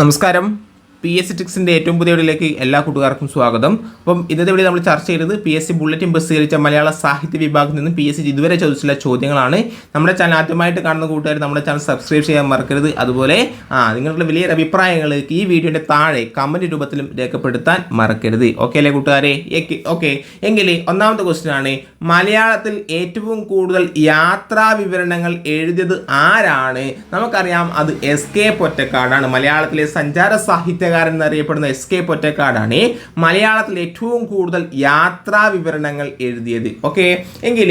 നമസ്കാരം. P S C ടിക്സിന്റെ ഏറ്റവും പുതിയ വീഡിയോയിലേക്ക് എല്ലാ കൂട്ടുകാർക്കും സ്വാഗതം. അപ്പം ഇന്നത്തെ വീഡിയോ നമ്മൾ ചർച്ച ചെയ്തത് പി എസ് സി ബുള്ളറ്റിൻ പ്രസിദ്ധീകരിച്ച മലയാള സാഹിത്യ വിഭാഗത്തിൽ നിന്ന് പി എസ് സി ഇതുവരെ ചോദിച്ചിട്ടുള്ള ചോദ്യങ്ങളാണ്. നമ്മുടെ ചാനൽ ആദ്യമായിട്ട് കാണുന്ന കൂട്ടുകാർ നമ്മുടെ ചാനൽ സബ്സ്ക്രൈബ് ചെയ്യാൻ മറക്കരുത്. അതുപോലെ ആ നിങ്ങളുടെ വലിയ അഭിപ്രായങ്ങൾ ഈ വീഡിയോയുടെ താഴെ കമന്റ് രൂപത്തിലും രേഖപ്പെടുത്താൻ മറക്കരുത്. ഓക്കെ അല്ലേ കൂട്ടുകാരെ? ഓക്കെ എങ്കിൽ ഒന്നാമത്തെ ക്വസ്റ്റ്യൻ ആണ് മലയാളത്തിൽ ഏറ്റവും കൂടുതൽ യാത്രാ വിവരണങ്ങൾ എഴുതിയത് ആരാണ്? നമുക്കറിയാം അത് എസ് കെ പൊറ്റക്കാടാണ് മലയാളത്തിലെ സഞ്ചാര സാഹിത്യകാരൻ എന്നറിയപ്പെടുന്ന എസ് കെ പൊറ്റക്കാടാണ് മലയാളത്തിൽ ഏറ്റവും കൂടുതൽ യാത്രാ വിവരണങ്ങൾ എഴുതിയത്. ഓക്കെ എങ്കിൽ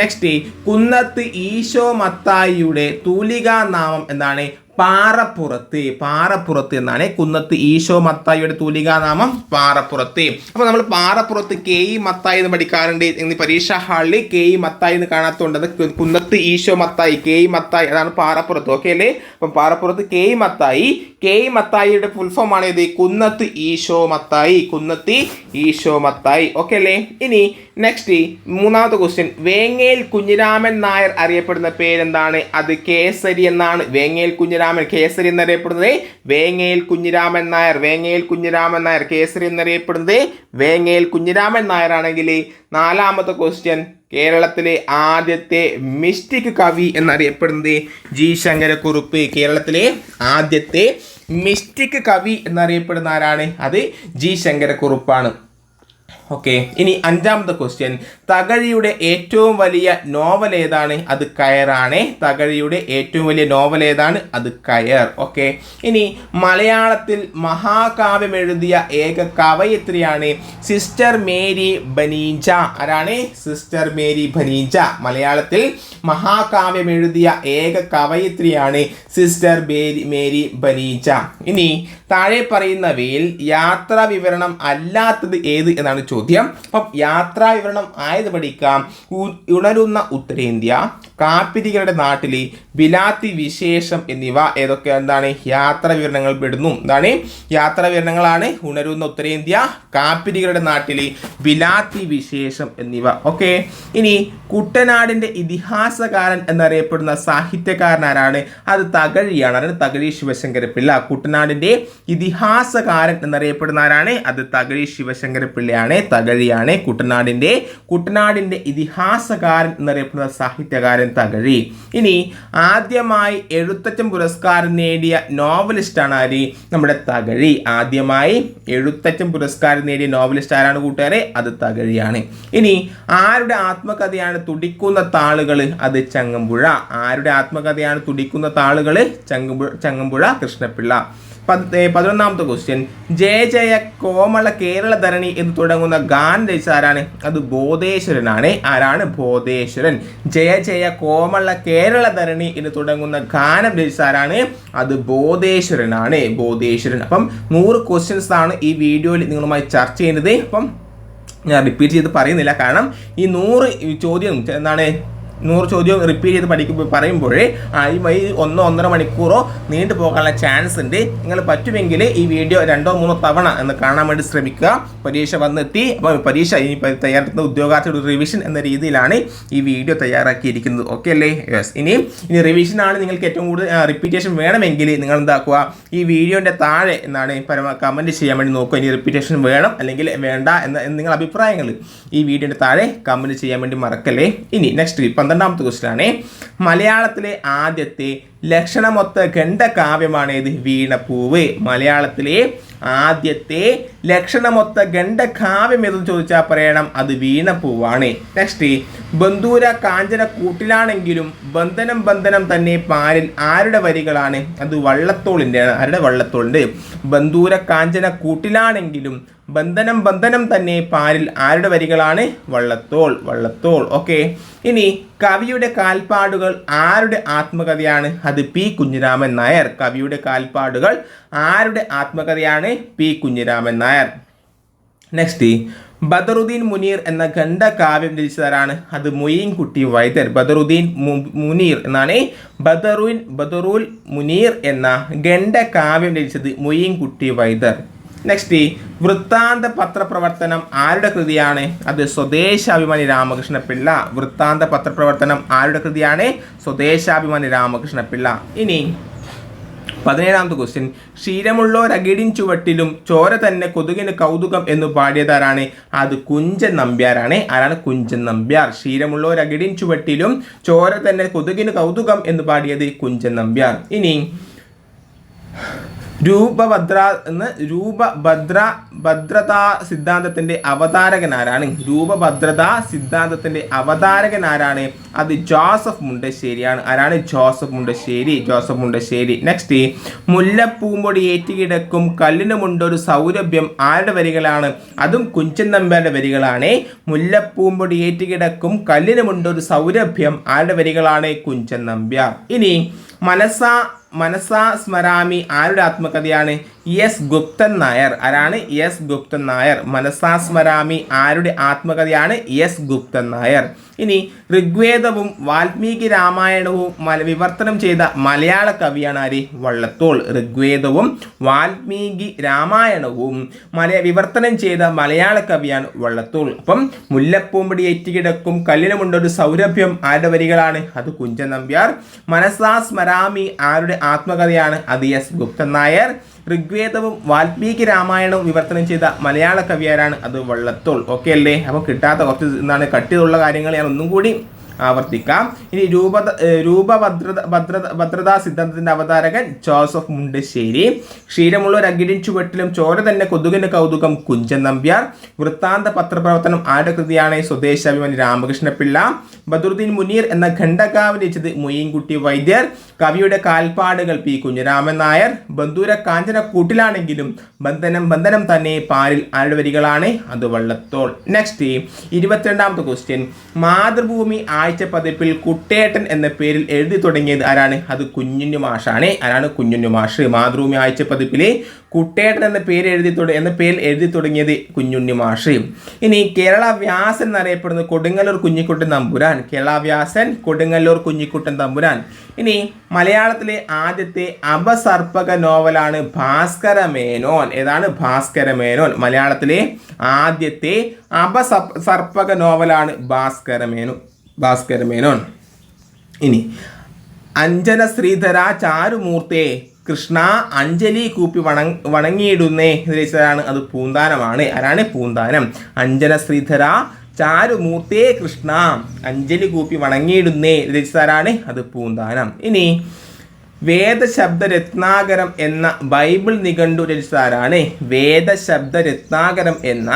നെക്സ്റ്റ് കുന്നത്ത് ഈശോ മത്തായിയുടെ തൂലികാ നാമം എന്താണ്? പാറപ്പുറത്ത് പാറപ്പുറത്ത് എന്നാണ് കുന്നത്ത് ഈശോ മത്തായിയുടെ തൂലികാനാമം പാറപ്പുറത്ത്. അപ്പോൾ നമ്മൾ പാറപ്പുറത്ത് കെ ഇ മത്തായി എന്ന് പഠിക്കാറുണ്ട്. ഇനി പരീക്ഷാ ഹാളിൽ കെ ഇ മത്തായി എന്ന് കാണാത്തതുകൊണ്ട് കുന്നത്ത് ഈശോ മത്തായി കെ ഇ മത്തായി അതാണ് പാറപ്പുറത്ത്. ഓക്കെ അല്ലേ? അപ്പം Parappurath K E Mathai K E മത്തായിയുടെ ഫുൾഫോം ആണ് ഇത്. കുന്നത്ത് ഈശോ മത്തായി കുന്നത്തി ഈശോ മത്തായി. ഓക്കെ അല്ലേ? ഇനി നെക്സ്റ്റ് മൂന്നാമത്തെ ക്വസ്റ്റ്യൻ വേങ്ങേൽ കുഞ്ഞിരാമൻ നായർ അറിയപ്പെടുന്ന പേരെന്താണ്? അത് കേസരി എന്നാണ്. വേങ്ങേൽ കുഞ്ഞിരാമൻ കേസരി എന്നറിയപ്പെടുന്നത് വേങ്ങയിൽ കുഞ്ഞിരാമൻ നായർ. വേങ്ങയിൽ കുഞ്ഞിരാമൻ നായർ കേസരി എന്നറിയപ്പെടുന്നത് വേങ്ങയിൽ കുഞ്ഞിരാമൻ നായർ ആണെങ്കിൽ നാലാമത്തെ ക്വസ്റ്റ്യൻ കേരളത്തിലെ ആദ്യത്തെ മിസ്റ്റിക് കവി എന്നറിയപ്പെടുന്നത് ജി ശങ്കരക്കുറുപ്പ്. കേരളത്തിലെ ആദ്യത്തെ മിസ്റ്റിക് കവി എന്നറിയപ്പെടുന്ന ആരാണ്? അത് ജി ശങ്കരക്കുറുപ്പാണ്. ഓക്കെ ഇനി അഞ്ചാമത്തെ ക്വസ്റ്റ്യൻ തകഴിയുടെ ഏറ്റവും വലിയ നോവൽ ഏതാണ്? അത് കയറാണേ തകഴിയുടെ ഏറ്റവും വലിയ നോവൽ ഏതാണ്? അത് കയർ. ഓക്കെ ഇനി മലയാളത്തിൽ മഹാകാവ്യം എഴുതിയ ഏക കവയിത്രിയാണ് സിസ്റ്റർ മേരി ബനീജ ആരാണ്? സിസ്റ്റർ മേരി ബനീജ മലയാളത്തിൽ മഹാകാവ്യം എഴുതിയ ഏക കവയിത്രിയാണ് സിസ്റ്റർ മേരി മേരി ബനീജ ഇനി താഴെ പറയുന്നവയിൽ യാത്രാ വിവരണം അല്ലാത്തത് ഏത് എന്നാണ് ചോദ്യം. അപ്പം യാത്രാ വിവരണം ആയത് പഠിക്കാം ഉണരുന്ന ഉത്തരേന്ത്യ. കാപ്പിരികളുടെ നാട്ടിലെ ബിലാത്തി വിശേഷം എന്നിവ ഏതൊക്കെ? എന്താണ്? യാത്ര വിവരണങ്ങൾ പെടുന്നു. എന്താണ്? യാത്ര വിവരണങ്ങളാണ്. ഉണരുന്ന ഉത്തരേന്ത്യ കാപ്പിരികളുടെ നാട്ടിലെ ബിലാത്തി വിശേഷം എന്നിവ. ഓക്കെ. ഇനി കുട്ടനാടിന്റെ ഇതിഹാസകാരൻ എന്നറിയപ്പെടുന്ന സാഹിത്യകാരൻ ആരാണ്? അത് തകഴിയാണ്. അതായത് തകഴി ശിവശങ്കര പിള്ള കുട്ടനാടിന്റെ ഇതിഹാസകാരൻ എന്നറിയപ്പെടുന്ന ആരാണ്? അത് തകഴി ശിവശങ്കര പിള്ളയാണ് തകഴിയാണ് കുട്ടനാടിന്റെ കുട്ടനാടിന്റെ ഇതിഹാസകാരൻ എന്നറിയപ്പെടുന്ന സാഹിത്യകാരൻ തകഴി. ഇനി ആദ്യമായി എഴുത്തച്ഛൻ പുരസ്കാരം നേടിയ നോവലിസ്റ്റാണ് ആര്? നമ്മുടെ തകഴി. ആദ്യമായി എഴുത്തച്ഛൻ പുരസ്കാരം നേടിയ നോവലിസ്റ്റ് ആരാണ് കൂട്ടുകാരെ? അത് തകഴിയാണ്. ഇനി ആരുടെ ആത്മകഥയാണ് തുടിക്കുന്ന താളുകൾ അത് ചങ്ങമ്പുഴ. ആരുടെ ആത്മകഥയാണ് തുടിക്കുന്ന താളുകൾ ചങ്ങമ്പുഴ ചങ്ങമ്പുഴ കൃഷ്ണപിള്ള. പതിനൊന്നാമത്തെ ക്വസ്റ്റ്യൻ ജയ ജയ കോമള കേരള ധരണി എന്ന് തുടങ്ങുന്ന ഗാനം രചിച്ച ആരാണ് അത് ബോധേശ്വരനാണ്. ആരാണ്? ബോധേശ്വരൻ. ജയ ജയ കോമള കേരള ധരണി എന്ന് തുടങ്ങുന്ന ഗാനം രചിച്ച ആരാണ് അത് ബോധേശ്വരനാണ്. ബോധേശ്വരൻ. അപ്പം നൂറ് ക്വസ്റ്റ്യൻസ് ആണ് ഈ വീഡിയോയിൽ നിങ്ങളുമായി ചർച്ച ചെയ്യുന്നത്. അപ്പം ഞാൻ റിപ്പീറ്റ് ചെയ്ത് പറയുന്നില്ല. കാരണം ഈ നൂറ് ചോദ്യം എന്താണ്? നൂറ് ചോദ്യം റിപ്പീറ്റ് ചെയ്ത് പഠിക്കുമ്പോൾ പറയുമ്പോഴേ ഈ ഈ ഒന്നോ ഒന്നര മണിക്കൂറോ നീണ്ടു പോകാനുള്ള ചാൻസ് ഉണ്ട്. നിങ്ങൾ പറ്റുമെങ്കിൽ ഈ വീഡിയോ രണ്ടോ മൂന്നോ തവണ എന്ന് കാണാൻ വേണ്ടി ശ്രമിക്കുക. പരീക്ഷ വന്നെത്തി. അപ്പോൾ പരീക്ഷ ഇനി തയ്യാറെടുക്കുന്ന ഉദ്യോഗാർത്ഥിയുടെ റിവിഷൻ എന്ന രീതിയിലാണ് ഈ വീഡിയോ തയ്യാറാക്കിയിരിക്കുന്നത്. ഓക്കെ അല്ലേ? യെസ് ഇനി ഇനി റിവിഷൻ ആണ് നിങ്ങൾക്ക് ഏറ്റവും കൂടുതൽ റിപ്പീറ്റേഷൻ വേണമെങ്കിൽ നിങ്ങൾ എന്താക്കുക? ഈ വീഡിയോന്റെ താഴെ എന്നാണ് പരമ കമന്റ് ചെയ്യാൻ വേണ്ടി നോക്കുക. ഇനി റിപ്പീറ്റേഷൻ വേണം അല്ലെങ്കിൽ വേണ്ട എന്ന നിങ്ങളുടെ അഭിപ്രായങ്ങൾ ഈ വീഡിയോന്റെ താഴെ കമന്റ് ചെയ്യാൻ വേണ്ടി മറക്കല്ലേ? ഇനി നെക്സ്റ്റ് പന്ത്രണ്ടാമത്തെ ക്വസ്റ്റ്യനാണ് മലയാളത്തിലെ ആദ്യത്തെ ലക്ഷണമൊത്ത ഖണ്ഡകാവ്യമാണ് ഇത് വീണപ്പൂവ് മലയാളത്തിലെ ആദ്യത്തെ ലക്ഷണമൊത്ത ഗണ്ഡകാവ്യം ഏതെന്ന് ചോദിച്ചാൽ പറയണം അത് വീണപ്പൂവാണ്. നെക്സ്റ്റ് ബന്ധൂര കാഞ്ചന കൂട്ടിലാണെങ്കിലും ബന്ധനം ബന്ധനം തന്നെ പാലിൽ ആരുടെ വരികളാണ്? അത് വള്ളത്തോളിന്റെ ആരുടെ വള്ളത്തോളിന്റെ? ബന്ധൂര കാഞ്ചന കൂട്ടിലാണെങ്കിലും ബന്ധനം ബന്ധനം തന്നെ പാലിൽ ആരുടെ വരികളാണ്? വള്ളത്തോൾ വള്ളത്തോൾ. ഓക്കെ ഇനി കവിയുടെ കാൽപ്പാടുകൾ ആരുടെ ആത്മകഥയാണ്? അത് പി കുഞ്ഞിരാമൻ നായർ. കവിയുടെ കാൽപ്പാടുകൾ ആരുടെ ആത്മകഥയാണ്? പി കുഞ്ഞിരാമൻ നായർ. നെക്സ്റ്റ് ബദറുദ്ദീൻ മുനീർ എന്ന ഖണ്ഡകാവ്യം രചിച്ചതാരാണ്? അത് മൊയ്യൻകുട്ടി വൈദ്യർ. ബദറുദ്ദീൻ മുനീർ എന്നാണ്. ബദറുൻ ബദറുൽ മുനീർ എന്ന ഖണ്ഡകാവ്യം രചിച്ചത് മൊയ്യൻകുട്ടി വൈദ്യർ. നെക്സ്റ്റ് വൃത്താന്ത പത്രപ്രവർത്തനം ആരുടെ കൃതിയാണ്? അത് സ്വദേശാഭിമാനി രാമകൃഷ്ണ പിള്ള വൃത്താന്ത പത്രപ്രവർത്തനം ആരുടെ കൃതിയാണ്? സ്വദേശാഭിമാനി രാമകൃഷ്ണ പിള്ള ഇനി പതിനേഴാമത്തെ ക്വസ്റ്റ്യൻ ക്ഷീരമുള്ളോരകിടിൻ ചുവട്ടിലും ചോര തന്നെ കൊതുകിന് കൗതുകം എന്ന് പാടിയതാരാണ്? അത് കുഞ്ചൻ നമ്പ്യാരാണ്. ആരാണ് കുഞ്ചൻ നമ്പ്യാർ? ക്ഷീരമുള്ളോരകിടിൻ ചുവട്ടിലും ചോര തന്നെ കൊതുകിന് കൗതുകം എന്ന് പാടിയത് കുഞ്ചൻ നമ്പ്യാർ. ഇനി രൂപഭദ്ര എന്ന് രൂപഭദ്ര ഭദ്രതാ സിദ്ധാന്തത്തിന്റെ അവതാരകൻ ആരാണ് രൂപഭദ്രതാ സിദ്ധാന്തത്തിന്റെ അവതാരകൻ ആരാണ് അത് ജോസഫ് മുണ്ടശ്ശേരിയാണ് ആരാണ്? ജോസഫ് മുണ്ടശ്ശേരി ജോസഫ് മുണ്ടശ്ശേരി. നെക്സ്റ്റ് മുല്ലപ്പൂമ്പൊടി ഏറ്റുകിടക്കും കല്ലിനുമുണ്ടൊരു സൗരഭ്യം ആരുടെ വരികളാണ്? അതും കുഞ്ചൻ നമ്പ്യാരുടെ വരികളാണ്. മുല്ലപ്പൂമ്പൊടി ഏറ്റുകിടക്കും കല്ലിനുമുണ്ടൊരു സൗരഭ്യം ആരുടെ വരികളാണ്? കുഞ്ചൻ നമ്പ്യാർ. ഇനി മനസ്സാ മനസ്സാ സ്മരാമി ആരുടെ ആത്മകഥയാണ്? എസ് ഗുപ്തൻ നായർ. ആരാണ്? എസ് ഗുപ്തൻ നായർ. മനസാ സ്മരാമി ആരുടെ ആത്മകഥയാണ്? എസ് ഗുപ്തൻ നായർ. ഇനി ഋഗ്വേദവും വാൽമീകി രാമായണവും മല വിവർത്തനം ചെയ്ത മലയാള കവിയാണ് ആര്? വള്ളത്തോൾ. ഋഗ്വേദവും വാൽമീകി രാമായണവും മല വിവർത്തനം ചെയ്ത മലയാള കവിയാണ് വള്ളത്തോൾ. അപ്പം മുല്ലപ്പൂമ്പടി ഏറ്റുകിടക്കും കല്ലിനുമുണ്ടൊരു സൗരഭ്യം ആരുടെ വരികളാണ്? അത് കുഞ്ചൻ നമ്പ്യാർ. മനസാസ്മരാമി ആരുടെ ആത്മകഥയാണ്? അത് എസ്. ഗുപ്തൻ നായർ. ഋഗ്വേദവും വാൽമീകി രാമായണവും വിവർത്തനം ചെയ്ത മലയാള കവിയാരാണ് അത് വള്ളത്തോൾ. ഓക്കെ അല്ലേ? അപ്പോൾ കിട്ടാത്ത കുറച്ച് എന്താണ് കട്ടിയുള്ള കാര്യങ്ങൾ ഞാൻ ഒന്നും കൂടി ആവർത്തിക്കാം. ഇനി രൂപ രൂപഭദ്രത ഭദ്രത ഭദ്രതാ സിദ്ധാന്തത്തിന്റെ അവതാരകൻ ജോസഫ് മുണ്ടശ്ശേരി. ക്ഷീരമുള്ള ഒരു അകിടിൻ ചുവട്ടിലും ചോര തന്നെ കൊതുകിന് കൗതുകം കുഞ്ചൻ നമ്പ്യാർ. വൃത്താന്ത പത്രപ്രവർത്തനം ആരുടെ കൃതിയാണ് സ്വദേശാഭിമാനി രാമകൃഷ്ണപിള്ള. ബദറുദ്ദീൻ മുനീർ എന്ന ഖണ്ഡകാവ് രചിച്ചത് മൊയ്യൻകുട്ടി വൈദ്യർ. കവിയുടെ കാൽപ്പാടുകൾ പി കുഞ്ഞിരാമൻ നായർ. ബന്ധൂര കാഞ്ചന കൂട്ടിലാണെങ്കിലും ബന്ധനം ബന്ധനം തന്നെ പാലിൽ ആരുടെ വരികളാണ് അത് വള്ളത്തോൾ. നെക്സ്റ്റ് ഇരുപത്തിരണ്ടാമത്തെ ക്വസ്റ്റ്യൻ മാതൃഭൂമി ആഴ്ച പതിപ്പിൽ കുട്ടേട്ടൻ എന്ന പേരിൽ എഴുതി തുടങ്ങിയത് ആരാണ്? അത് കുഞ്ഞുണ്ണി മാഷാണ്. ആരാണ് കുഞ്ഞുണ്ണി മാഷ്? മാതൃഭൂമി ആഴ്ച പതിപ്പിലെ കുട്ടേട്ടൻ എന്ന പേര് എഴുതി എന്ന പേരിൽ എഴുതി തുടങ്ങിയത് കുഞ്ഞുണ്ണി മാഷ്. ഇനി കേരള വ്യാസൻ എന്നറിയപ്പെടുന്നത് കൊടുങ്ങല്ലൂർ കുഞ്ഞിക്കുട്ടൻ തമ്പുരാൻ. കേരള വ്യാസൻ കൊടുങ്ങല്ലൂർ കുഞ്ഞിക്കുട്ടൻ തമ്പുരാൻ. ഇനി മലയാളത്തിലെ ആദ്യത്തെ അപസർപ്പക നോവലാണ് ഭാസ്കര മേനോൻ. ഏതാണ് ഭാസ്കര മേനോൻ? മലയാളത്തിലെ ആദ്യത്തെ അപസർപ്പക നോവലാണ് ഭാസ്കര മേനോൻ. ഭാസ്കര മേനോൻ. ഇനി അഞ്ജന ശ്രീധര ചാരുമൂർത്തെ കൃഷ്ണ അഞ്ജലി കൂപ്പി വണങ് വണങ്ങിയിടുന്നേ എന്ന് ചോദിച്ചതാണ് അത് പൂന്താനമാണ്. ആരാണ് പൂന്താനം? അഞ്ജന ശ്രീധര ചാരുമൂർത്തേ കൃഷ്ണ അഞ്ജലി കൂപ്പി വണങ്ങിയിടുന്നേ രചിച്ചതാരാണ് അത് പൂന്താനം. ഇനി വേദശബ്ദ രത്നാകരം എന്ന ബൈബിൾ നിഘണ്ടു രചിച്ചതാരാണ്? വേദശബ്ദ രത്നാകരം എന്ന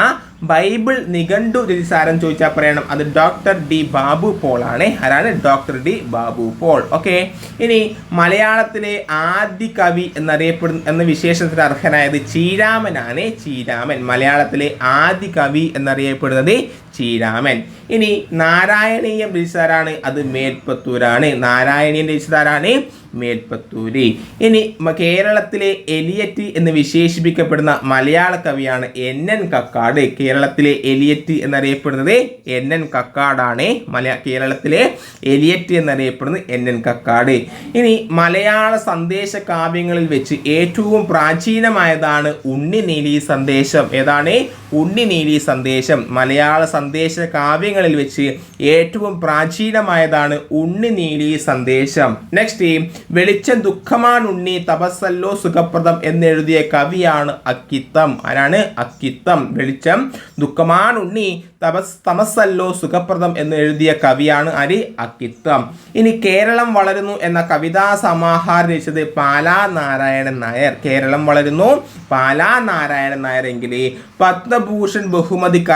ബൈബിൾ നിഘണ്ടു രതിസാരം ചോദിച്ചാൽ പറയണം. അത് ഡോക്ടർ ഡി ബാബു പോൾ ആണ് ആരാണ്? Doctor D Babu Paul. Okay ഇനി മലയാളത്തിലെ ആദ്യ കവി എന്നറിയപ്പെടുന്ന എന്ന വിശേഷത്തിന് അർഹനായത് ചീരാമനാണ് ചീരാമൻ മലയാളത്തിലെ ആദ്യ കവി എന്നറിയപ്പെടുന്നത് ചീരാമൻ ഇനി നാരായണീയം രചിച്ചതാരാണ്? അത് മേൽപ്പത്തൂരാണ്. നാരായണീയം രചിച്ചതാരാണ്? മേൽപ്പത്തൂരി. ഇനി കേരളത്തിലെ എലിയറ്റ് എന്ന് വിശേഷിപ്പിക്കപ്പെടുന്ന മലയാള കവിയാണ് എൻ എൻ കക്കാട്. കേരളത്തിലെ എലിയറ്റ് എന്നറിയപ്പെടുന്നത് എൻ എൻ കക്കാടാണ്. മലയാ കേരളത്തിലെ എലിയറ്റ് എന്നറിയപ്പെടുന്നത് എൻ എൻ കക്കാട്. ഇനി മലയാള സന്ദേശ കാവ്യങ്ങളിൽ വെച്ച് ഏറ്റവും പ്രാചീനമായതാണ് ഉണ്ണിനീലി സന്ദേശം. ഏതാണ്? ഉണ്ണിനീലി സന്ദേശം. മലയാള സന്ദേശ കാവ്യങ്ങളിൽ വെച്ച് ഏറ്റവും പ്രാചീനമായതാണ് ഉണ്ണിനീലി സന്ദേശം. നെക്സ്റ്റ് വെളിച്ചം ദുഃഖമാണ് ഉണ്ണി തപസ്സല്ലോ സുഖപ്രദം എന്നെഴുതിയ കവിയാണ് അക്കിത്തം. ആരാണ്? അക്കിത്തം. വെളിച്ചം ദുഃഖമാണ് ഉണ്ണി തപസ് തമസ്സല്ലോ സുഖപ്രദം എന്ന് എഴുതിയ കവിയാണ് അരി അക്കിത്തം. ഇനി കേരളം വളരുന്നു എന്ന കവിതാ സമാഹാരം രചിച്ചത് പാലാ നാരായണൻ നായർ. കേരളം വളരുന്നു പാലാ നാരായണൻ നായർ എങ്കിൽ പത്മഭൂഷൺ ബഹുമതിക്ക്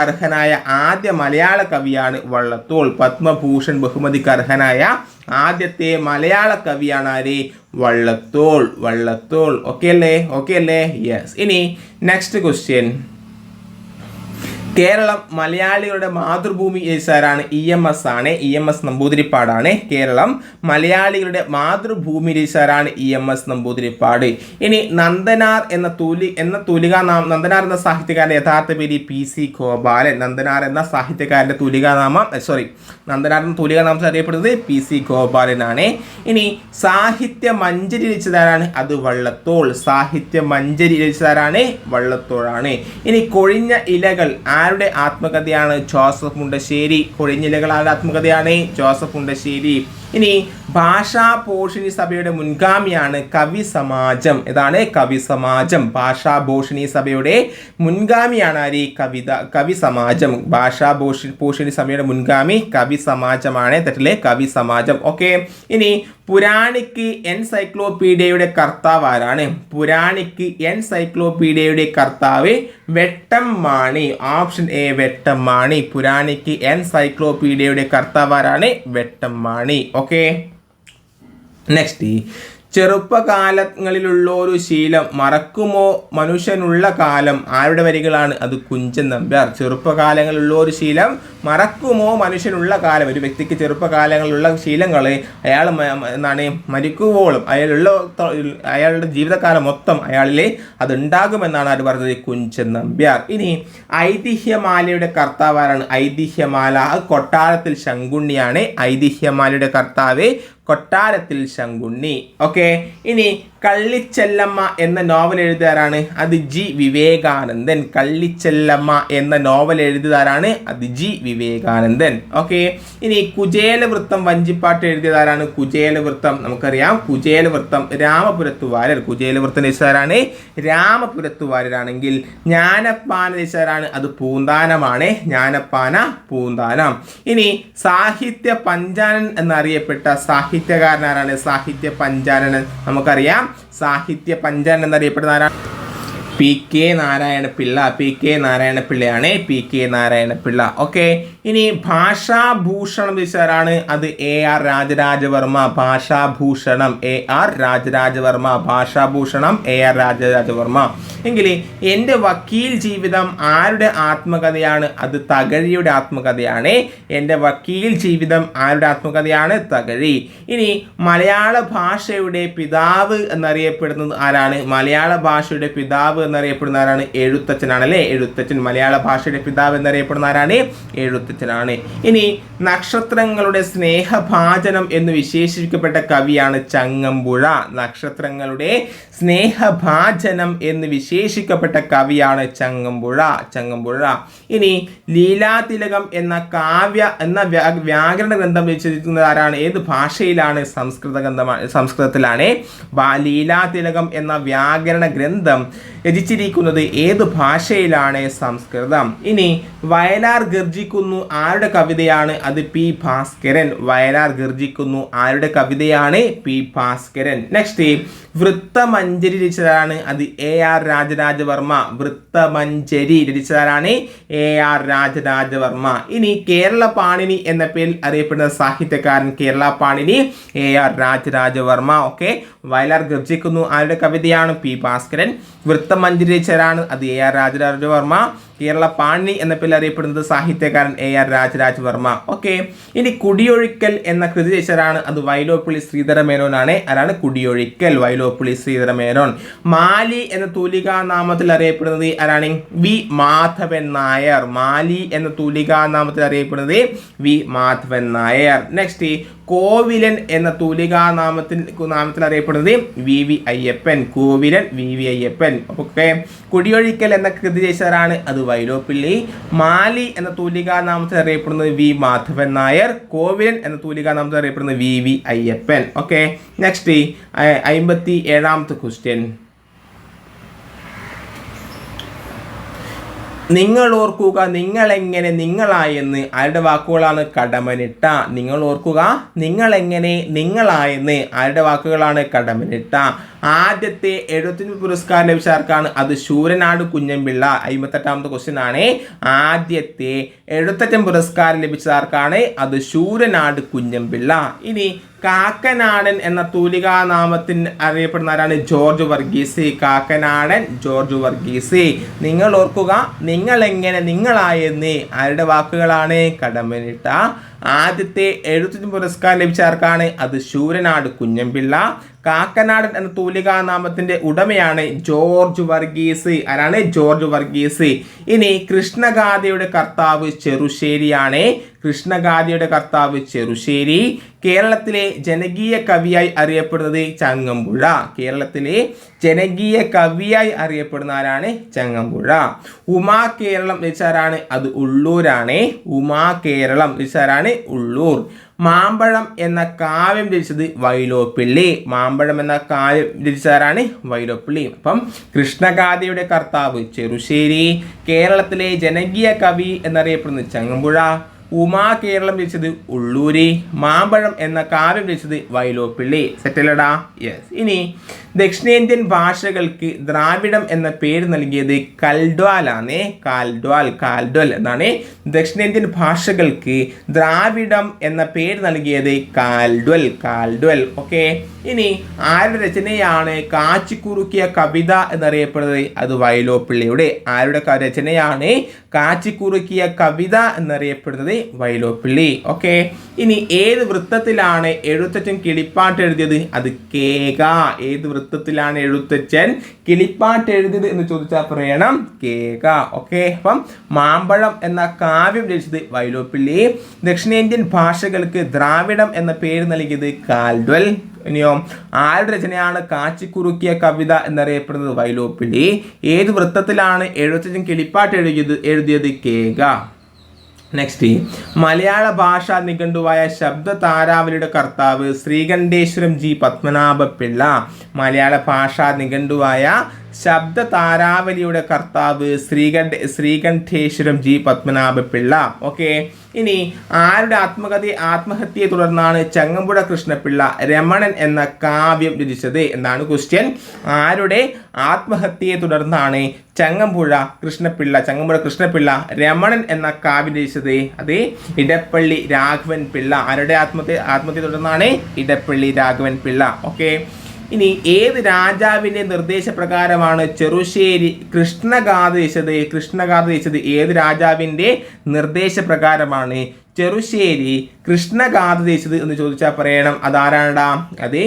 ആദ്യ മലയാള കവിയാണ് വള്ളത്തോൾ. പത്മഭൂഷൺ ബഹുമതിക്ക് അർഹനായ ആദ്യത്തെ മലയാള കവിയാണ് ആര്? വള്ളത്തോൾ. വള്ളത്തോൾ. ഓക്കെ അല്ലേ? ഓക്കെ അല്ലേ? യെസ് ഇനി നെക്സ്റ്റ് ക്വസ്റ്റ്യൻ കേരളം മലയാളികളുടെ മാതൃഭൂമി രചിച്ചാരാണ് ഇ എം എസ് ആണ്. ഇ എം എസ് നമ്പൂതിരിപ്പാടാണ്. കേരളം മലയാളികളുടെ മാതൃഭൂമി രചിച്ചാരാണ് ഇ എം എസ് നമ്പൂതിരിപ്പാട്. ഇനി നന്ദനാർ എന്ന തൂലി എന്ന തൂലികാ നാമം നന്ദനാർ എന്ന സാഹിത്യകാരന്റെ യഥാർത്ഥ പേര് പി സി ഗോപാലൻ. നന്ദനാർ എന്ന സാഹിത്യകാരന്റെ സാഹിത്യകാരന്റെ തൂലികാനാമം സോറി നന്ദനാർ എന്ന തൂലികാനാമം അറിയപ്പെടുന്നത് പി സി ഗോപാലനാണ്. ഇനി സാഹിത്യ മഞ്ജരി രചിച്ചതാരാണ്? അത് വള്ളത്തോൾ. സാഹിത്യ മഞ്ജരി രചിച്ചതാരാണ്? വള്ളത്തോളാണ്. ഇനി കൊഴിഞ്ഞ ഇലകൾ ആരുടെ ആത്മകഥയാണ്? ജോസഫ് മുണ്ടശ്ശേരി. കൊഴിഞ്ഞിലകൾ ആരുടെ ആത്മകഥയാണ് ജോസഫ് മുണ്ടശ്ശേരി. ഇനി ഭാഷാ പോഷിണി സഭയുടെ മുൻഗാമിയാണ് കവി സമാജം. ഇതാണ് കവി സമാജം. ഭാഷാ ഭൂഷണി സഭയുടെ മുൻഗാമിയാണ് ആര്? കവിത കവി സമാജം. ഭാഷാ ഭൂഷി പോഷിണി സഭയുടെ മുൻഗാമി കവി സമാജമാണ്. തെറ്റിലെ കവി സമാജം. ഓക്കെ. ഇനി പുരാണിക്ക് എൻസൈക്ലോപീഡിയയുടെ കർത്താവ് ആരാണ്? പുരാണിക്ക് എൻസൈക്ലോപീഡിയയുടെ കർത്താവ് Vettam Mani. Option A Vettam Mani. പുരാണിക്ക് എൻസൈക്ലോപീഡിയയുടെ കർത്താവ് ആരാണ്? വെട്ടം മാണി. ഓക്കെ നെക്സ്റ്റ് ചെറുപ്പകാലങ്ങളിലുള്ള ഒരു ശീലം മറക്കുമോ മനുഷ്യനുള്ള കാലം? ആരുടെ വരികളാണ്? അത് കുഞ്ചൻ നമ്പ്യാർ. ചെറുപ്പകാലങ്ങളിലുള്ള ഒരു ശീലം മറക്കുമോ മനുഷ്യനുള്ള കാലം? ഒരു വ്യക്തിക്ക് ചെറുപ്പകാലങ്ങളിലുള്ള ശീലങ്ങൾ അയാൾ എന്താണ് മരിക്കുവോളും അയാളുള്ള അയാളുടെ ജീവിതകാലം മൊത്തം അയാളിൽ അത് ഉണ്ടാകുമെന്നാണ് ആര് പറഞ്ഞത്? കുഞ്ചൻ നമ്പ്യാർ. ഇനി ഐതിഹ്യമാലയുടെ കർത്താവ് ആരാണ്? ഐതിഹ്യമാല കൊട്ടാരത്തിൽ ശങ്കുണ്ണിയാണ്. ഐതിഹ്യമാലയുടെ കർത്താവ് കൊട്ടാരത്തിൽ ശങ്കുണ്ണി. ഓക്കെ ഇനി കള്ളിച്ചെല്ലമ്മ എന്ന നോവൽ എഴുതുകാരാണ്. അത് ജി വിവേകാനന്ദൻ. കള്ളിച്ചെല്ലമ്മ എന്ന നോവൽ എഴുതുകാരാണ് അത് ജി വിവേകാനന്ദൻ. ഓക്കെ ഇനി കുചേലവൃത്തം വഞ്ചിപ്പാട്ട് എഴുതിയതാരാണ്? കുചേലവൃത്തം നമുക്കറിയാം. കുചേലവൃത്തം രാമപുരത്തുവാരർ കുചേലവൃത്തം രചിച്ചതാരാണ് രാമപുരത്തുവാരരാണെങ്കിൽ ജ്ഞാനപ്പാന രചിച്ചതാരാണ് അത് പൂന്താനമാണ്. ജ്ഞാനപ്പാന പൂന്താനം. ഇനി സാഹിത്യ പഞ്ചാനൻ എന്നറിയപ്പെട്ട സാഹിത്യകാരനാരാണ് സാഹിത്യ പഞ്ചാനൻ നമുക്കറിയാം. സാഹിത്യ പഞ്ചൻ എന്നറിയപ്പെടുന്ന ആരാണ്? P K Narayana Pillai P K Narayana പിള്ളയാണ് P K Narayana Pillai okay ഇനി ഭാഷാഭൂഷണം വിശാരാണ് അത് A R Rajarajavarma. Bhashabhooshanam. A R Rajarajavarma. Bhashabhooshanam. A R Rajarajavarma. എങ്കിൽ എന്റെ വക്കീൽ ജീവിതം ആരുടെ ആത്മകഥയാണ്? അത് തകഴിയുടെ ആത്മകഥയാണ്. എന്റെ വക്കീൽ ജീവിതം ആരുടെ ആത്മകഥയാണ്? തകഴി. ഇനി മലയാള ഭാഷയുടെ പിതാവ് എന്നറിയപ്പെടുന്നത് ആരാണ്? മലയാള ഭാഷയുടെ പിതാവ് എന്നറിയപ്പെടുന്ന ആരാണ്? എഴുത്തച്ഛനാണ് അല്ലേ? എഴുത്തച്ഛൻ മലയാള ഭാഷയുടെ പിതാവ് എന്നറിയപ്പെടുന്ന ആരാണ്? എഴുത്തച്ഛനാണ് ഇനി നക്ഷത്രങ്ങളുടെ സ്നേഹഭാചനം എന്ന് വിശേഷിപ്പിക്കപ്പെട്ട കവിയാണ് ചങ്ങമ്പുഴ. നക്ഷത്രങ്ങളുടെ സ്നേഹഭാചനം എന്ന് വിശേഷിക്കപ്പെട്ട കവിയാണ് ചങ്ങമ്പുഴ. ചങ്ങമ്പുഴ. ഇനി ലീലാതിലകം എന്ന കാവ്യ എന്ന വ്യാകരണ ഗ്രന്ഥം രചിച്ചിരിക്കുന്നത് ആരാണ്? ഏത് ഭാഷയിലാണ് സംസ്കൃത ഗ്രന്ഥമാണ് സംസ്കൃതത്തിലാണ്? ലീലാതിലകം എന്ന വ്യാകരണ ഗ്രന്ഥം രചിച്ചിരിക്കുന്നത് ഏത് ഭാഷയിലാണ് സംസ്കൃതം? ഇനി വയലാർ ഗർജിക്കുന്നു ആരുടെ കവിതയാണ് അത് പി ഭാസ്കരൻ? വയലാർ ഗർജിക്കുന്നു. ആരുടെ കവിതയാണ് പി ഭാസ്കരൻ? നെക്സ്റ്റ് വൃത്തമഞ്ജരി രചിച്ചതാണ് അത് A R Rajarajavarma. Vrithamanjari രചിച്ചതാരാണ്? A R Rajarajavarma. ഇനി കേരള പാണിനി എന്ന പേരിൽ അറിയപ്പെടുന്ന സാഹിത്യകാരൻ Kerala Panini A R Rajarajavarma. Okay Vayalar Garjikkunnu. ആരുടെ കവിതയാണ്? പി ഭാസ്കരൻ. വൃത്തമഞ്ജരി രചിച്ചതാണ് അത് എ ആർ രാജരാജവർമ്മ. കേരള പാണി എന്ന പേരിൽ അറിയപ്പെടുന്നത് സാഹിത്യകാരൻ A R Rajaraj Varma. Okay ഇനി കുടിയൊഴിക്കൽ എന്ന കൃതി രചിച്ചതാണ് അത് വൈലോപ്പിള്ളി ശ്രീധര മേനോനാണ് ആരാണ്? കുടിയൊഴിക്കൽ വൈലോപ്പിള്ളി ശ്രീധര മേനോൻ മാലി എന്ന തൂലികാ നാമത്തിൽ അറിയപ്പെടുന്നത് ആരാണ്? വി മാധവൻ നായർ. മാലി എന്ന തൂലികാ നാമത്തിൽ അറിയപ്പെടുന്നത് വി മാധവൻ നായർ. നെക്സ്റ്റ് കോവിലൻ എന്ന തൂലികാ നാമത്തിൽ അറിയപ്പെടുന്നത് V V Ayyappan. Kovilan V V Ayyappan. Okay Kudiyozhikkal എന്ന കൃതി രചിച്ചവരാണ് അത് വൈലോപ്പിള്ളി. മാലി എന്ന തൂലികാ നാമത്തിൽ അറിയപ്പെടുന്നത് വി മാധവൻ നായർ. കോവിലൻ എന്ന തൂലികാ നാമത്തിൽ അറിയപ്പെടുന്നത് V V Ayyappan. Okay next അമ്പത്തി ഏഴാമത്തെ ക്വസ്റ്റ്യൻ. നിങ്ങൾ ഓർക്കുക നിങ്ങൾ എങ്ങനെ നിങ്ങളായെന്ന്. ആരുടെ വാക്കുകളാണ്? കടമനിട്ട. നിങ്ങൾ ഓർക്കുക നിങ്ങൾ എങ്ങനെ നിങ്ങളായെന്ന്. ആരുടെ വാക്കുകളാണ്? കടമനിട്ട. ആദ്യത്തെ എഴുപത്തിന് പുരസ്കാരം ലഭിച്ച ആർക്കാണ് അത് ശൂരനാട് കുഞ്ഞമ്പിള്ള. അമ്പത്തെട്ടാമത്തെ ക്വസ്റ്റ്യൻ ആണ്. ആദ്യത്തെ എഴുത്തറ്റം പുരസ്കാരം ലഭിച്ച ആർക്കാണ് അത് ശൂരനാട് കുഞ്ഞമ്പിള്ള. ഇനി കാക്കനാടൻ എന്ന തൂലികാ നാമത്തിന് അറിയപ്പെടുന്ന ആരാണ് ജോർജ് വർഗീസ്. കാക്കനാടൻ ജോർജ് വർഗീസ്. നിങ്ങൾ ഓർക്കുക നിങ്ങൾ എങ്ങനെ നിങ്ങളായെന്ന് ആരുടെ വാക്കുകളാണ്? കടമനിട്ട. ആദ്യത്തെ എഴുത്തിന് പുരസ്കാരം ലഭിച്ച ആർക്കാണ് അത് ശൂരനാട് കുഞ്ഞമ്പിള്ള. കാക്കനാടൻ എന്ന തൂലികാ നാമത്തിന്റെ ഉടമയാണ് ജോർജ് വർഗീസ്. ആരാണ്? ജോർജ് വർഗീസ്. ഇനി കൃഷ്ണഗാഥയുടെ കർത്താവ് ചെറുശ്ശേരിയാണ്. കൃഷ്ണഗാഥയുടെ കർത്താവ് ചെറുശ്ശേരി കേരളത്തിലെ ജനകീയ കവിയായി അറിയപ്പെടുന്നത് ചങ്ങമ്പുഴ. കേരളത്തിലെ ജനകീയ കവിയായി അറിയപ്പെടുന്ന ആരാണ്? ചങ്ങമ്പുഴ. ഉമാ കേരളം രചിച്ചാരാണ് അത് ഉള്ളൂരാണ്. ഉമാ കേരളം രചിച്ചാരാണ് ഉള്ളൂർ. മാമ്പഴം എന്ന കാവ്യം രചിച്ചത് വൈലോപ്പിള്ളി. മാമ്പഴം എന്ന കാവ്യം രചിച്ചതാരാണ് വൈലോപ്പിള്ളി. അപ്പം കൃഷ്ണഗാഥയുടെ കർത്താവ് ചെറുശ്ശേരി കേരളത്തിലെ ജനകീയ കവി എന്നറിയപ്പെടുന്നത് ചങ്ങമ്പുഴ. ഉമാ കേരളം രചിച്ചത് ഉള്ളൂരി മാമ്പഴം എന്ന കാവ്യം രചിച്ചത് വൈലോപ്പിള്ളി. സെറ്റലടാ യെസ് ഇനി ദക്ഷിണേന്ത്യൻ ഭാഷകൾക്ക് ദ്രാവിഡം എന്ന പേര് നൽകിയത് കൽഡ്വാലാണ് കാൽഡ്വാൽ കാൽഡ്വൽ എന്നാണ്. ദക്ഷിണേന്ത്യൻ ഭാഷകൾക്ക് ദ്രാവിഡം എന്ന പേര് നൽകിയത് കാൽഡ്വൽ കാൽഡ്വൽ. ഓക്കെ ഇനി ആരുടെ രചനയാണ് കാച്ചിക്കുറുക്കിയ കവിത എന്നറിയപ്പെടുന്നത്? അത് വൈലോപ്പിള്ളിയുടെ. ആരുടെ രചനയാണ് കാച്ചിക്കുറുക്കിയ കവിത എന്നറിയപ്പെടുന്നത്? വൈലോപ്പിള്ളി ഓക്കെ. ഇനി ഏത് വൃത്തത്തിലാണ് എഴുത്തച്ഛൻ കിളിപ്പാട്ട് എഴുതിയത്? അത് കേക ഏത് വൃത്തത്തിലാണ് എഴുത്തച്ഛൻ കിളിപ്പാട്ട് എഴുതിയത് എന്ന് ചോദിച്ചാൽ പറയണം. കേക ഓക്കെ. അപ്പം മാമ്പഴം എന്ന കാവ്യം രചിച്ചത് വൈലോപ്പിള്ളി ദക്ഷിണേന്ത്യൻ ഭാഷകൾക്ക് ദ്രാവിഡം എന്ന പേര് നൽകിയത് കാൽഡ്വൽ. ഇനിയോ ആരുടെ രചനയാണ് കാച്ചിക്കുറുക്കിയ കവിത എന്നറിയപ്പെടുന്നത് വൈലോപ്പിള്ളി ഏത് വൃത്തത്തിലാണ് എഴുത്തച്ഛൻ കിളിപ്പാട്ട് എഴുതിയത്? എഴുതിയത് കേക നെക്സ്റ്റ് മലയാള ഭാഷാ നിഘണ്ടുവായ ശബ്ദ താരാവലിയുടെ കർത്താവ് ശ്രീകണ്ഠേശ്വരം ജി പത്മനാഭ പിള്ള മലയാള ഭാഷാ നിഘണ്ടുവായ ശബ്ദ താരാവലിയുടെ കർത്താവ് ശ്രീകണ്ഠ ശ്രീകണ്ഠേശ്വരം ജി പത്മനാഭ പിള്ള ഓക്കെ ഇനി ആരുടെ ആത്മകഥയെ ആത്മഹത്യയെ തുടർന്നാണ് ചങ്ങമ്പുഴ കൃഷ്ണപിള്ള രമണൻ എന്ന കാവ്യം രചിച്ചത് എന്നാണ് ക്വസ്റ്റ്യൻ ആരുടെ ആത്മഹത്യയെ തുടർന്നാണ് ചങ്ങമ്പുഴ കൃഷ്ണപിള്ള ചങ്ങമ്പുഴ കൃഷ്ണപിള്ള രമണൻ എന്ന കാവ്യം രചിച്ചത്? അത് ഇടപ്പള്ളി രാഘവൻ പിള്ള. ആരുടെ ആത്മഹത്യ ആത്മഹത്യ തുടർന്നാണ് ഇടപ്പള്ളി രാഘവൻ പിള്ള. ഓക്കെ ഇനി ഏത് രാജാവിന്റെ നിർദ്ദേശപ്രകാരമാണ് ചെറുശ്ശേരി കൃഷ്ണഗാഥ രചിച്ചത് കൃഷ്ണഗാഥ രചിച്ചത് ഏത് രാജാവിന്റെ നിർദ്ദേശപ്രകാരമാണ്? ചെറുശ്ശേരി കൃഷ്ണഗാഥ രചിച്ചത് എന്ന് ചോദിച്ചാൽ പറയണം. അതാരാണ്ടാ? അത്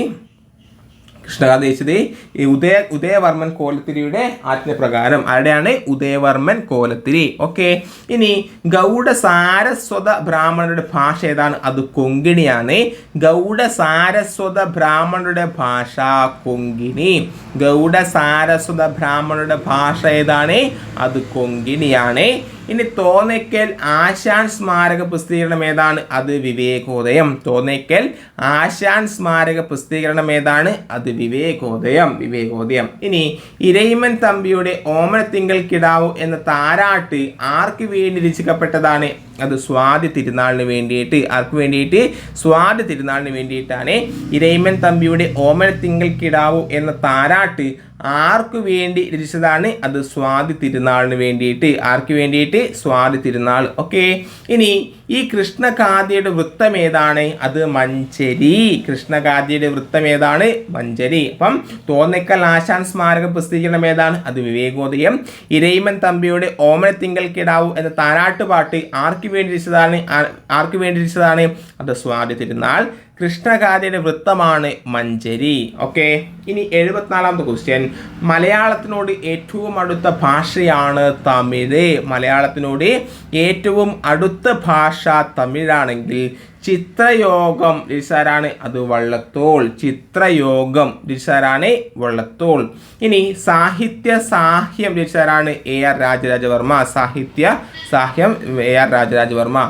കൃഷ്ണഗാഥ രചിച്ചത് ഉദയ ഉദയവർമ്മൻ കോലത്തിരിയുടെ ആജ്ഞപ്രകാരം ആരുടെയാണ്? ഉദയവർമ്മൻ കോലത്തിരി. ഓക്കെ. ഇനി ഗൗഡ സാരസ്വത ബ്രാഹ്മണരുടെ ഭാഷ ഏതാണ്? അത് കൊങ്കിണിയാണ്. ഗൗഡ സാരസ്വത ബ്രാഹ്മണരുടെ ഭാഷ കൊങ്കിണി. ഗൗഡ സാരസ്വത ബ്രാഹ്മണരുടെ ഭാഷ ഏതാണ്? അത് കൊങ്കിണിയാണ്. ഇനി തോന്നയ്ക്കൽ ആശാൻ സ്മാരക പ്രസിദ്ധീകരണം ഏതാണ്? അത് വിവേകോദയം. തോന്നയ്ക്കൽ ആശാൻ സ്മാരക പ്രസിദ്ധീകരണം ഏതാണ്? അത് വിവേകോദയം. വിവേകോദയം. ഇനി ഇരയിമൻ തമ്പിയുടെ ഓമനത്തിങ്കൽ കിടാവു എന്ന താരാട്ട് ആർക്ക് വേണ്ടി രചിക്കപ്പെട്ടതാണ്? അത് സ്വാതി തിരുനാളിന് വേണ്ടിയിട്ട് ആർക്ക് വേണ്ടിയിട്ട്? സ്വാതി തിരുനാളിന് വേണ്ടിയിട്ടാണ് ഇരയിമൻ തമ്പിയുടെ ഓമനത്തിങ്കൽ കിടാവു എന്ന താരാട്ട് ആർക്ക് വേണ്ടി രചിച്ചതാണ്? അത് സ്വാതി തിരുനാളിന് വേണ്ടിയിട്ട്. ആർക്ക് വേണ്ടിയിട്ട്? സ്വാതി തിരുനാൾ. ഓക്കെ. ഇനി ഈ കൃഷ്ണകാന്തിയുടെ വൃത്തം ഏതാണ് അത് മഞ്ചരി. കൃഷ്ണകാന്തിയുടെ വൃത്തം ഏതാണ് മഞ്ചരി. അപ്പം തോന്നിക്കൽ ആശാൻ സ്മാരക പ്രസിദ്ധീകരണം ഏതാണ്? അത് വിവേകോദയം. ഇരയിമൻ തമ്പിയുടെ ഓമനത്തിങ്കൽ കിടാവു എന്ന താരാട്ടുപാട്ട് ആർക്ക് വേണ്ടി രചിച്ചതാണ്? ആർക്ക് വേണ്ടി രചിച്ചതാണ്? അത് സ്വാതി തിരുനാൾ. കൃഷ്ണഗാഥയുടെ വൃത്തമാണ് മഞ്ചരി. ഓക്കെ ഇനി എഴുപത്തിനാലാമത്തെ ക്വസ്റ്റ്യൻ മലയാളത്തിനോട് ഏറ്റവും അടുത്ത ഭാഷയാണ് തമിഴ്. മലയാളത്തിനോട് ഏറ്റവും അടുത്ത ഭാഷ തമിഴാണെങ്കിൽ ചിത്രയോഗം രചിച്ചാരാണ് അത് വള്ളത്തോൾ. ചിത്രയോഗം രചിച്ചാരാണ് വള്ളത്തോൾ. ഇനി Sahitya Sahyam രചിച്ചാരാണ് A R Rajarajavarma. Sahitya Sahyam A R Rajarajavarma.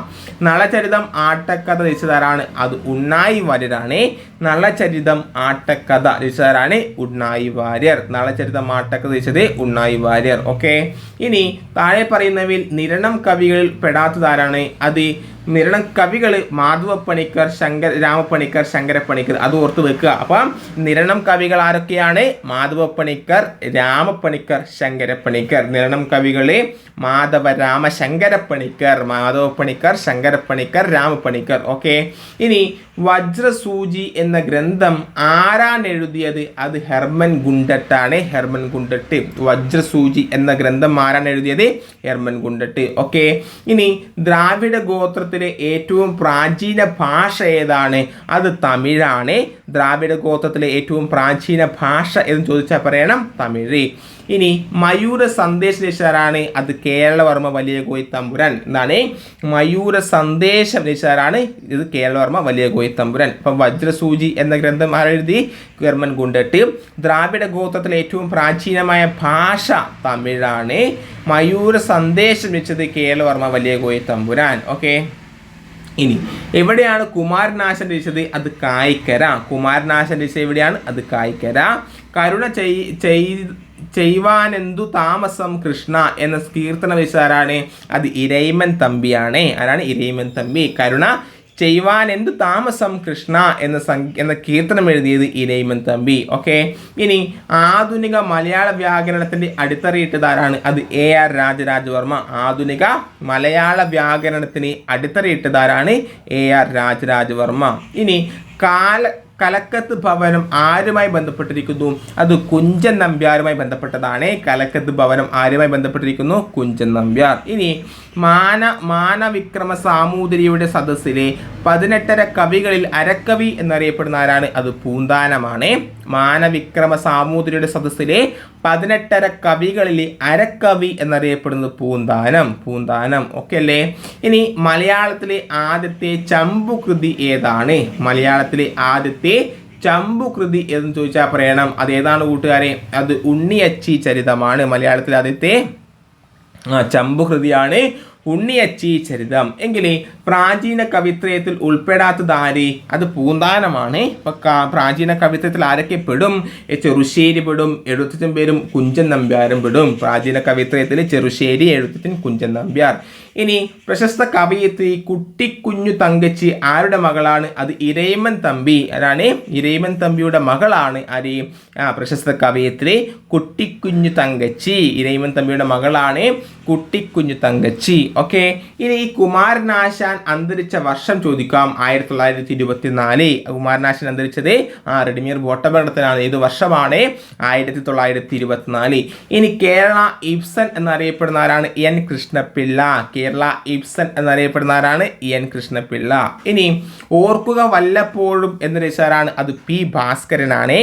Nalacharitham Attakatha രചിച്ചതാരാണ്? അത് ഉണ്ണായി വാര്യരാണ്. നളചരിതം ആട്ടക്കഥ രചിച്ചതാരാണ്? ഉണ്ണായി വാര്യർ. നളചരിതം ആട്ടക്കഥ രചിച്ചത് ഉണ്ണായി വാര്യർ. ഓക്കെ ഇനി താഴെ പറയുന്നവയിൽ നിരണം കവികളിൽ പെടാത്തതാരാണ്? അത് നിരണം കവികൾ മാധവപ്പണിക്കർ ശങ്കർ രാമപ്പണിക്കർ ശങ്കരപ്പണിക്കർ അത് ഓർത്ത് വെക്കുക. അപ്പം നിരണം കവികൾ ആരൊക്കെയാണ്? മാധവപ്പണിക്കർ രാമപ്പണിക്കർ ശങ്കരപ്പണിക്കർ. നിരണം കവികളെ മാധവ രാമ ശങ്കരപ്പണിക്കർ മാധവപ്പണിക്കർ ശങ്കരപ്പണിക്കർ രാമപ്പണിക്കർ. ഓക്കെ. ഇനി വജ്രസൂചി എന്ന ഗ്രന്ഥം ആരാണ് എഴുതിയത് അത് ഹെർമൻ ഗുണ്ടട്ടാണ്. ഹെർമൻ ഗുണ്ടട്ട് വജ്രസൂചി എന്ന ഗ്രന്ഥം ആരാണ് എഴുതിയത് ഹെർമൻ ഗുണ്ടട്ട്. ഓക്കെ. ഇനി ദ്രാവിഡ ഗോത്രത്തിലെ ഏറ്റവും പ്രാചീന ഭാഷ ഏതാണ്? അത് തമിഴാണ്. ദ്രാവിഡ ഗോത്രത്തിലെ ഏറ്റവും പ്രാചീന ഭാഷ എന്ന് ചോദിച്ചാൽ പറയണം തമിഴ്. ഇനി മയൂര സന്ദേശ രചിച്ചാരാണ് അത് കേരളവർമ്മ വലിയ കോയി തമ്പുരാൻ എന്താണ് മയൂര സന്ദേശം രചിച്ചാരാണ് ഇത് കേരളവർമ്മ വലിയ കോയി തമ്പുരാൻ. ഇപ്പം വജ്രസൂചി എന്ന ഗ്രന്ഥം ആരെഴുതി? കർമ്മൻ ഗുണ്ടട്ട്. ദ്രാവിഡ ഗോത്രത്തിലെ ഏറ്റവും പ്രാചീനമായ ഭാഷ തമിഴാണ്. മയൂര സന്ദേശം വെച്ചത് കേരളവർമ്മ വലിയ കോയി തമ്പുരാൻ. ഓക്കെ? ഇനി എവിടെയാണ് കുമാരനാശൻ രചിച്ചത്? അത് കായ്ക്കര. കുമാരനാശൻ രചിച്ചത് എവിടെയാണ്? അത് കായ്ക്കര. കരുണ ചെയ് ചെയ്- ചെയ്യുവാനെന്തു താമസം കൃഷ്ണ എന്ന കീർത്തന വിശാരാണ് അത് ഇരയിമൻ തമ്പിയാണ്. ആരാണ്? ഇരയിമൻ തമ്പി. കരുണ ചെയ്യുവാൻ എന്ത് താമസം കൃഷ്ണ എന്ന എന്ന കീർത്തനം എഴുതിയത് ഇരയിമൻ തമ്പി. ഓക്കെ? ഇനി ആധുനിക മലയാള വ്യാകരണത്തിന്റെ അടിത്തറയിട്ടതാരാണ് അത് എ ആർ രാജരാജവർമ്മ. ആധുനിക മലയാള വ്യാകരണത്തിന് അടിത്തറയിട്ടതാരാണ് എ ആർ രാജരാജവർമ്മ. ഇനി കാല കലക്കത്ത് ഭവനം ആരുമായി ബന്ധപ്പെട്ടിരിക്കുന്നു? അത് കുഞ്ചൻ നമ്പ്യാരുമായി ബന്ധപ്പെട്ടതാണ്. കലക്കത്ത് ഭവനം ആരുമായി ബന്ധപ്പെട്ടിരിക്കുന്നു? കുഞ്ചൻ നമ്പ്യാർ. ഇനി മാന മാനവിക്രമ സാമൂതിരിയുടെ സദസ്സിലെ പതിനെട്ടര കവികളിൽ അരക്കവി എന്നറിയപ്പെടുന്ന ആരാണ്? അത് പൂന്താനമാണ്. മാനവിക്രമ സാമൂതിരിയുടെ സദസ്സിലെ പതിനെട്ടര കവികളിലെ അരക്കവി എന്നറിയപ്പെടുന്നത് പൂന്താനം പൂന്താനം. ഓക്കെ അല്ലേ? ഇനി മലയാളത്തിലെ ആദ്യത്തെ ചമ്പുകൃതി ഏതാണ്? മലയാളത്തിലെ ആദ്യത്തെ ചമ്പുകൃതി എന്ന് ചോദിച്ചാൽ പറയണം. അത് ഏതാണ് കൂട്ടുകാരെ? അത് ഉണ്ണിയച്ചി ചരിതമാണ് മലയാളത്തിൽ ആദ്യത്തെ ചമ്പുകൃതിയാണ് ഉണ്ണിയച്ചി ചരിതം. എങ്കിൽ പ്രാചീന കവിത്രയത്തിൽ ഉൾപ്പെടാത്തത് ആര്? അത് പൂന്താനമാണ്. ഇപ്പൊ പ്രാചീന കവിത്രയത്തിൽ ആരൊക്കെ പെടും? ചെറുശ്ശേരി പെടും എഴുത്തച്ഛൻ പേരും കുഞ്ചൻ നമ്പ്യാരും പെടും. പ്രാചീന കവിത്രയത്തിൽ ചെറുശ്ശേരി എഴുത്തച്ഛൻ കുഞ്ചൻ നമ്പ്യാർ. ഇനി പ്രശസ്ത കവയിത്രി കുട്ടിക്കുഞ്ഞു തങ്കച്ചി ആരുടെ മകളാണ്? അത് ഇരയിമൻ തമ്പി ആരാണ്? ഇരയിമൻ തമ്പിയുടെ മകളാണ് ആര്? ആ പ്രശസ്ത കവയിത്രി കുട്ടിക്കുഞ്ഞു തങ്കച്ചി. ഇരയിമൻ തമ്പിയുടെ മകളാണ് കുട്ടിക്കുഞ്ഞു തങ്കച്ചി. ഓക്കെ ഇനി ഈ കുമാരനാശാൻ അന്തരിച്ച വർഷം ചോദിക്കാം. ആയിരത്തി തൊള്ളായിരത്തി ഇരുപത്തിനാല് കുമാരനാശാൻ അന്തരിച്ചത് ആ റെഡിമിയർ വോട്ടപകടത്തിലാണ് ഏത് വർഷമാണ്? ആയിരത്തി തൊള്ളായിരത്തി ഇരുപത്തിനാല് ഇനി കേരള ഇബ്സൺ എന്നറിയപ്പെടുന്ന ആരാണ്? എൻ. കൃഷ്ണപിള്ള. കേരള ഇബ്സൺ എന്നറിയപ്പെടുന്ന ആരാണ്? E N Krishnapillai. ഇനി ഓർക്കുക വല്ലപ്പോഴും എന്ന് രചിച്ചാരാണ് അത് പി ഭാസ്കരനാണ്.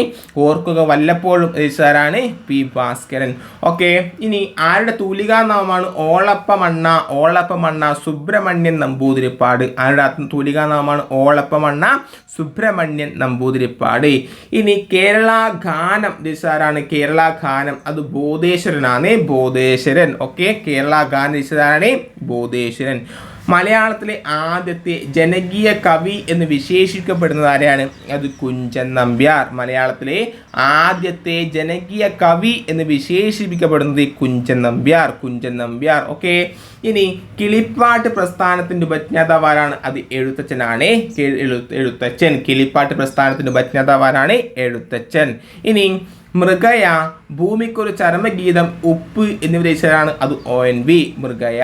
ഓർക്കുക വല്ലപ്പോഴും രചിച്ചാരാണ് പി ഭാസ്കരൻ. ഓക്കെ ഇനി ആരുടെ തൂലികാ നാമമാണ് ഓളപ്പമണ്ണ ഓളപ്പമണ്ണ സുബ്രഹ്മണ്യൻ നമ്പൂതിരിപ്പാട്. ആരുടെ തൂലികാ നാമമാണ് ഓളപ്പമണ്ണ സുബ്രഹ്മണ്യൻ നമ്പൂതിരിപ്പാട്. ഇനി കേരള ഗാനം രചിച്ചാരാണ് കേരള ഗാനം. അത് ബോധേശ്വരനാണ്. ബോധേശ്വരൻ. ഓക്കെ കേരള ഗാനം രചിച്ചതാരാണ് ബോധേശ്വരൻ. മലയാളത്തിലെ ആദ്യത്തെ ജനകീയ കവി എന്ന് വിശേഷിക്കപ്പെടുന്നത് ആരെയാണ്? അത് കുഞ്ചൻ നമ്പ്യാർ. മലയാളത്തിലെ ആദ്യത്തെ ജനകീയ കവി എന്ന് വിശേഷിപ്പിക്കപ്പെടുന്നത് കുഞ്ചൻ നമ്പ്യാർ. കുഞ്ചൻ നമ്പ്യാർ. ഓക്കെ. ഇനി കിളിപ്പാട്ട് പ്രസ്ഥാനത്തിന്റെ ഉപജ്ഞാതാവാരാണ് അത് എഴുത്തച്ഛനാണ്. എഴുത്തച്ഛൻ. കിളിപ്പാട്ട് പ്രസ്ഥാനത്തിന്റെ ഉപജ്ഞാതാവാരാണ് എഴുത്തച്ഛൻ. ഇനി മൃഗയ ഭൂമിക്കൊരു ചരമഗീതം ഉപ്പ് എന്നിവ രചിച്ചതാണ് അത് ഒ എൻ വി. മൃഗയ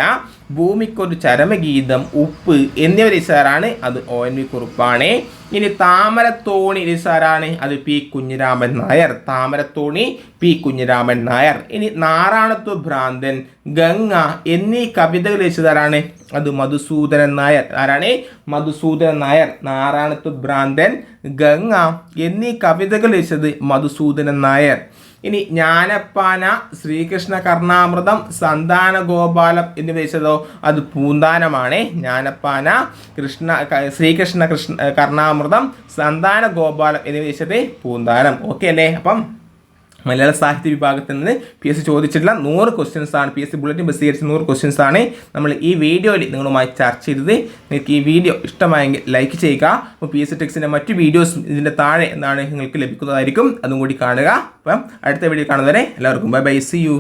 ഭൂമിക്കൊരു ചരമഗീതം ഉപ്പ് എന്നിവ രചിച്ചതാണ് അത് ഒ എൻ വി കുറുപ്പാണ്. ഇനി താമരത്തോണി രചിച്ചാരാണ് അത് പി കുഞ്ഞിരാമൻ നായർ. താമരത്തോണി പി കുഞ്ഞിരാമൻ നായർ. ഇനി നാറാണത്വ ഭ്രാന്തൻ ഗംഗ എന്നീ കവിതകൾ രചിച്ചതാരാണ്? അത് മധുസൂദനൻ നായർ. ആരാണ്? മധുസൂദനൻ നായർ. നാറാണത്വ ഭ്രാന്തൻ ഗംഗ എന്നീ കവിതകൾ രചിച്ചത് മധുസൂദനൻ നായർ. ഇനി ജ്ഞാനപ്പാന ശ്രീകൃഷ്ണ കർണാമൃതം സന്താന ഗോപാലം എന്നിവ വെച്ചതോ അത് പൂന്താനമാണ്. ജ്ഞാനപ്പാന കൃഷ്ണ ശ്രീകൃഷ്ണ കൃഷ്ണ കർണാമൃതം സന്താന ഗോപാലം എന്നിവ വെച്ചത് പൂന്താനം. ഓക്കെ അല്ലേ? അപ്പം മലയാള സാഹിത്യ വിഭാഗത്തിൽ നിന്ന് പി എസ് സി ചോദിച്ചിട്ടുള്ള നൂറ് ക്വസ്റ്റ്യൻസ് ആണ് പി എസ് സി ബുള്ളറ്റിൻ പ്രസിദ്ധീകരിച്ച നൂറ് ക്വസ്റ്റ്യൻസ് ആണ് നമ്മൾ ഈ വീഡിയോയിൽ നിങ്ങളുമായി ചർച്ച ചെയ്തത്. നിങ്ങൾക്ക് ഈ വീഡിയോ ഇഷ്ടമായെങ്കിൽ ലൈക്ക് ചെയ്യുക. അപ്പോൾ പി എസ് സി ടെക്സിന്റെ മറ്റു വീഡിയോസ് ഇതിന്റെ താഴെ എന്താണ് നിങ്ങൾക്ക് ലഭിക്കുന്നതായിരിക്കും. അതും കൂടി കാണുക. അപ്പം അടുത്ത വീഡിയോ കാണുന്നവരെ എല്ലാവർക്കും ബൈ ബൈ സി യു